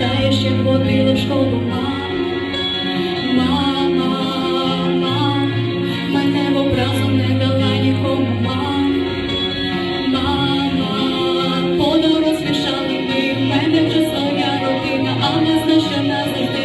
пам'ятаєш, як ходила в школу, мама, Мама, мама, на небо образу не дала нікому, мама, Мама, подорослішали ми, в мене вже своя родина, а зна, що назавжди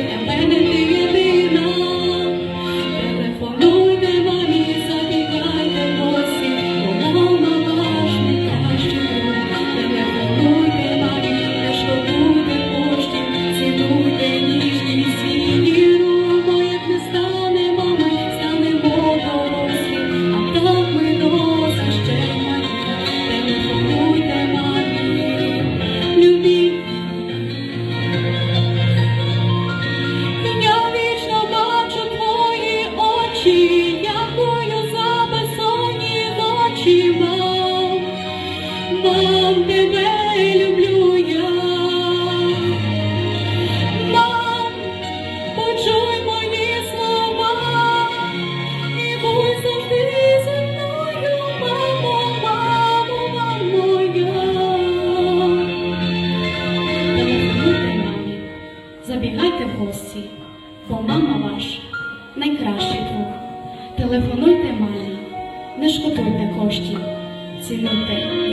тебе люблю я. Почуй мої слова і будь завжди зі мною, мамо, мамо, мамо мамі, забігайте гості, бо мама ваш найкращий друг. Телефонуйте мамі, не шкодуйте коштів, цінуйте.